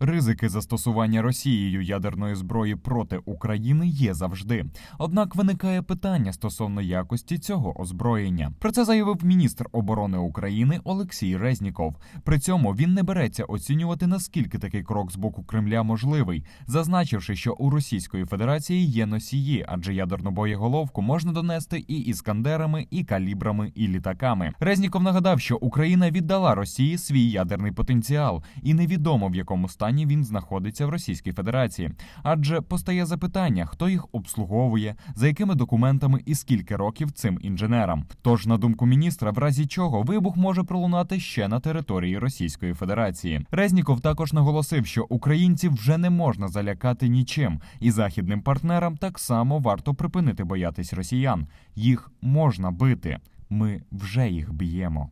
Ризики застосування Росією ядерної зброї проти України є завжди. Однак виникає питання стосовно якості цього озброєння. Про це заявив міністр оборони України Олексій Резніков. При цьому він не береться оцінювати наскільки такий крок з боку Кремля можливий, зазначивши, що у Російської Федерації є носії, адже ядерну боєголовку можна донести і іскандерами, і калібрами, і літаками. Резніков нагадав, що Україна віддала Росії свій ядерний потенціал, і невідомо в якому стані він знаходиться в Російській Федерації. Адже постає запитання, хто їх обслуговує, за якими документами і скільки років цим інженерам. Тож, на думку міністра, в разі чого вибух може пролунати ще на території Російської Федерації. Резніков також наголосив, що українців вже не можна залякати нічим, і західним партнерам так само варто припинити боятись росіян. Їх можна бити. Ми вже їх б'ємо.